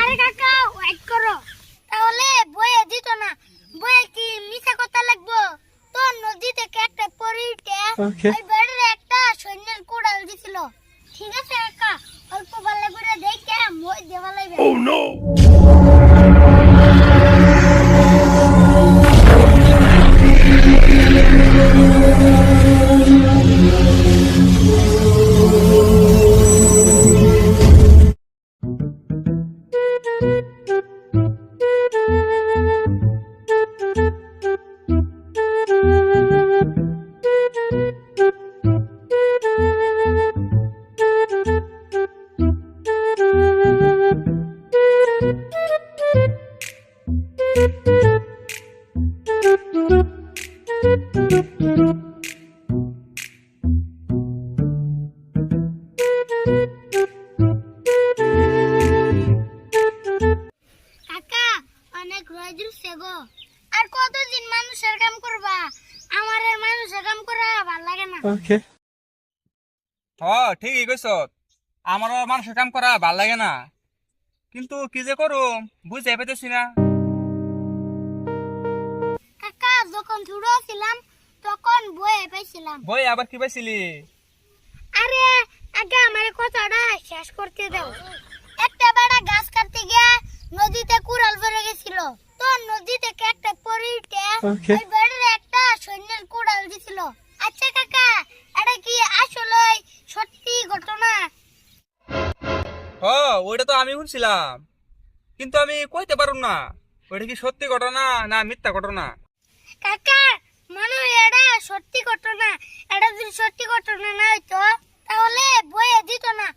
আরে কাকা ওয়েট করো। তাহলে বইয়ে দিত না। বইয়ে কি মিছা কথা লাগবো? তো নদী থেকে একটা পরিটে ওই বাড়ির একটা সৈন্যের কোড়াল দিছিল। ঠিক আছে কাকা অল্প ভালো করে দেখে মই দেওয়া লাগবে। কাকা আর কতদিন মানুষের কাম করবা? আমার আর মানুষের কাম করা ভালো লাগে না। Okay. হ ঠিকই কইছ। আমার মানুষের কাম করা ভালো লাগে না। কিন্তু কি যে করুম বুঝতে পেতেছি না। কাকা যখন ছোট ছিলাম তখন বইয়ে পাইছিলাম। বই আবার কি পাইছিলি? আরে আগে আমার কথাটা শেষ করতে দাও। একটা বেড়া গাছ কাটতে গিয়ে নদীতে কুড়াল পড়ে গেছিল। নদী থেকে একটা Okay. ওই বেড়ের একটা সৈন্যের কুড়াল দিছিল। আচ্ছা কাকা এটা কি আসলে সত্যি ঘটনা? হ ওইটা তো আমি শুনছিলাম। কিন্তু আমি কইতে পারুম না ওইটা কি সত্যি ঘটনা না মিথ্যা ঘটনা? কাকা মনে এটা সত্যি ঘটনা? এটা যদি সত্যি ঘটনা না হইতো তাহলে বইয়ে দিত না।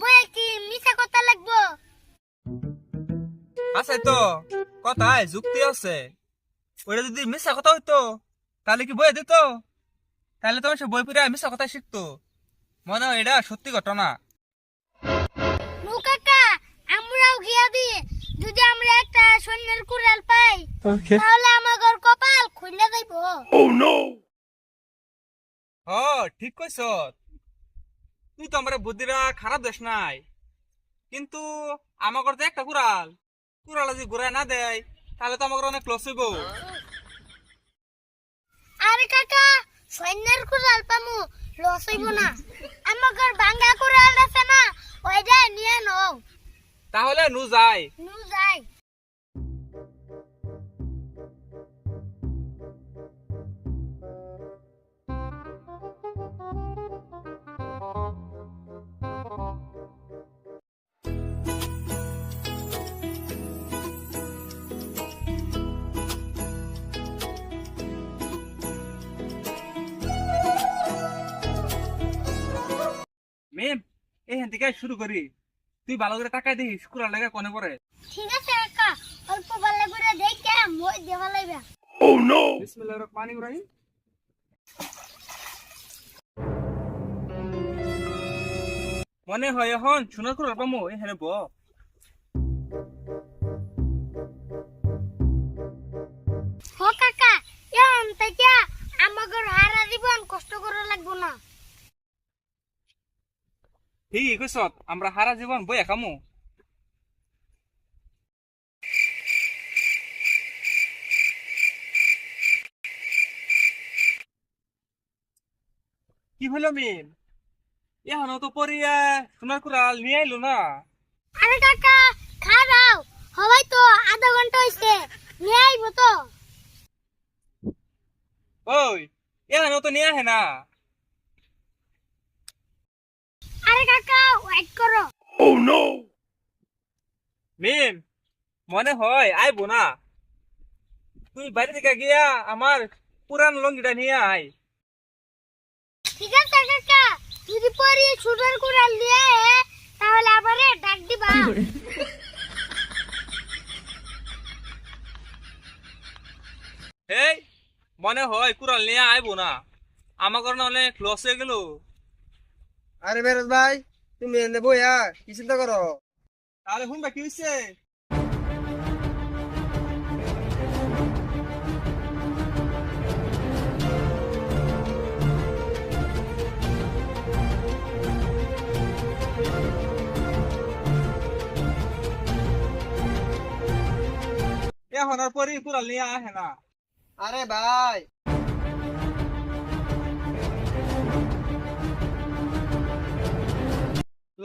বইয়ে কি মিছা কথা লাগবো? আছে তো। কথায় যুক্তি আছে। ওইটা যদি মিথ্যা কথা হইতো তাহলে কি বই দিত? তাহলে তোমার সে বই পড়ে মিথ্যা কথা শিখতো। মনে হয় এটা সত্যি ঘটনা। কাকা আমরাও গিয়া দি যদি আমরা একটা সৈন্যের কুড়াল পাই তাহলে আমাদের কপাল খুলে যাইব। হ ঠিক কইছ। তুই তো আমার বুদ্ধিরা খারাপ দেশ নাই। কিন্তু আমাকে তো একটা কুড়াল কুড়াল যদি ঘুরায় না দেয় তাহলে তো আমাকে অনেক লস হইব। আরে কাকা সৈন্যের কুড়াল পামু লস হইব না। আমাকে ভাঙ্গা কুড়াল আছে না ওইটা নিয়ে নাও। তাহলে নু যাই থেকে শুরু করি। তুই ভালো করে টাকা দিস কুড়াল লেগে কনে পরে ঠিক আছে কাকা অল্প ভালো করে দেখে মই দেবা লাগবে। বিসমিল্লাহির রহমানির রহিম মনে হয় এখন সোনার কুড়াল পামো এখানে ব ঠিকই কইছ আমরা হারা জীবন বই খামু। কি হলো মিম? এখনও তো পরিয়া সোনার কুড়াল নিয়ে আইলো না। আরে কাকা খারাও হবাই তো আধা ঘণ্টা হইছে নিয়ে আইব তো। ওই এখনও তো নিয়ে আহে না। আরে কাকা ওয়েট করো। মিম মনে হয় আইবো না। তুই বাড়ি থেকে গিয়া আমার পুরান লঙ্গিটা নিয়ে আয়। ঠিক আছে কাকা যদি পরি সুন্দর কুড়াল দিয়ে আয়ে, তাহলে আমারে ডাক দিবা। এই মনে হয় কুড়াল নিয়ে আইবো না। আমার কারণে অনেক লস হয়ে গেল। আরে বেরোজ ভাই তুমি এনে বইয়া কি চিন্তা করো? তাহলে শুনবা কি হয়েছে এখন আর পরি কুড়াল নিয়ে আসে না। আরে ভাই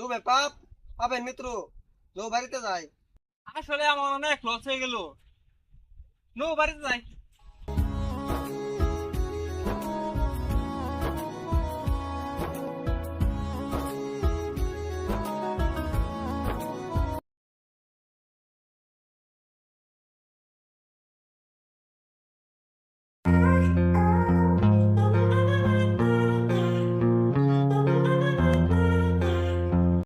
লো বে পাপ পাপের মিত্র নৌ বাড়িতে যাই। আসলে আমার অনেক লস হয়ে গেল। নৌ বাড়িতে যাই।